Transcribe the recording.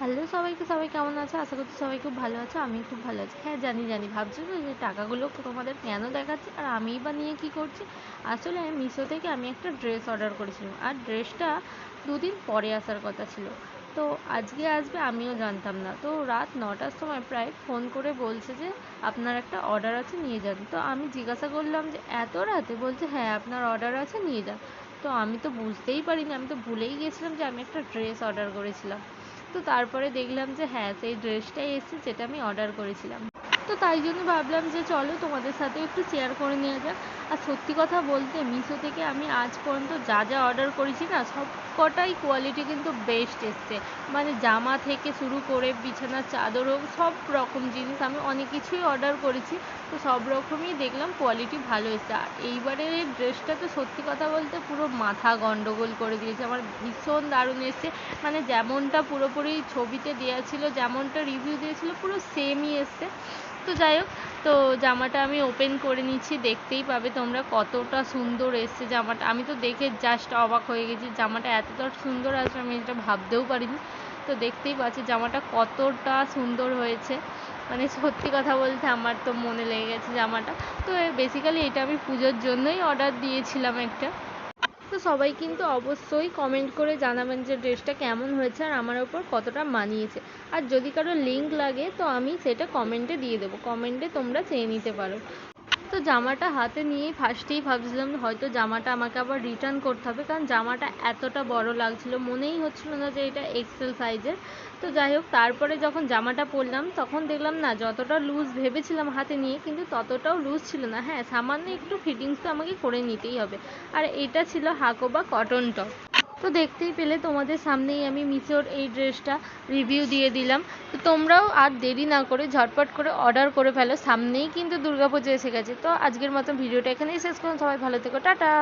Hello সবাইকে, সবাই কেমন আছে? আশা করছি সবাই খুব ভালো আছে আমি খুব ভালো আছি। হ্যাঁ জানি জানি, ভাবছ তো যে টাকাগুলো তোমাদের কেন দেখাচ্ছি আর আমিই বা নিয়ে কী করছি? আসলে মিশো থেকে আমি একটা ড্রেস অর্ডার করেছিলাম আর ড্রেসটা দুদিন পরে আসার কথা ছিল। তো আজকে আসবে আমিও জানতাম না। তো রাত নটার সময় প্রায় ফোন করে বলছে যে আপনার একটা অর্ডার আছে, নিয়ে যান। তো আমি জিজ্ঞাসা করলাম যে, এত রাতে? বলছে হ্যাঁ আপনার অর্ডার আছে, নিয়ে যান। তো আমি তো বুঝতেই পারিনি, আমি তো ভুলেই গেছিলাম যে আমি একটা ড্রেস অর্ডার করেছিলাম। তো তারপরে দেখলাম যে হ্যাঁ সেই ড্রেসটাই এসেছে যেটা আমি অর্ডার করেছিলাম। তো তাই জন্য ভাবলাম যে চলো তোমাদের সাথে একটু শেয়ার করে নেওয়া যাক। আর সত্যি কথা বলতে মিশো থেকে আমি আজ পর্যন্ত যা যা অর্ডার করেছি না, সব কটাই কোয়ালিটি কিন্তু বেস্ট এসছে। মানে জামা থেকে শুরু করে বিছানার চাদর হোক, সব রকম জিনিস আমি অনেক কিছুই অর্ডার করেছি। তো সব রকমই দেখলাম কোয়ালিটি ভালো এসছে। আর এইবারের এই ড্রেসটা তো সত্যি কথা বলতে পুরো মাথা গন্ডগোল করে দিয়েছে। আমার ভীষণ দারুণ এসছে। মানে যেমনটা পুরোপুরি ছবিতে দেওয়া ছিল, যেমনটা রিভিউ দিয়েছিল পুরো সেমই এসছে। তো যাই হোক, তো জামাটা আমি ওপেন করে নিচ্ছি, দেখতেই পাবে তোমরা কতটা সুন্দর এসছে জামাটা। আমি তো দেখে জাস্ট অবাক হয়ে গেছি, জামাটা এতটা সুন্দর আসবে আমি এটা ভাবতেও পারিনি। তো দেখতেই পাচ্ছি জামাটা কতটা সুন্দর হয়েছে। মানে সত্যি কথা বলতে আমার তো মনে লেগে গেছে জামাটা। তো বেসিক্যালি এটা আমি পুজোর জন্যই অর্ডার দিয়েছিলাম একটা। তো সবাই কিন্তু অবশ্যই কমেন্ট করে জানাবেন যে ড্রেসটা কেমন হয়েছে আর আমার ওপর কতটা মানিয়েছে। আর যদি কারও লিঙ্ক লাগে, তো আমি সেটা কমেন্টে দিয়ে দেবো। কমেন্টে তোমরা চেয়ে নিতে পারো। তো জামাটা হাতে নিয়েই ফার্স্টেই ভাবছিলাম হয়তো জামাটা আমাকে আবার রিটার্ন করতে হবে, কারণ জামাটা এতটা বড় লাগছিল, মনেই হচ্ছিল না যে এটা এক্সেল সাইজের তো যাই হোক, তারপরে যখন জামাটা পরলাম, তখন দেখলাম না যতটা লুজ ভেবেছিলাম হাতে নিয়ে, কিন্তু ততটাও লুজ ছিল না। হ্যাঁ সামান্য একটু ফিটিংস তো আমাকে করে নিতেই হবে। আর এটা ছিল হাকোবা কটন টপ তো দেখতেই পেলে তোমাদের সামনেই আমি মিশোর এই ড্রেসটা রিভিউ দিয়ে দিলাম। তো তোমরাও আর দেরি না করে ঝটপট করে অর্ডার করে ফেলো। সামনেই কিন্তু দুর্গাপুজো এসে গেছে। তো আজকের মতো ভিডিওটা এখানেই শেষ করুন সবাই ভালো থেকো। টাটা।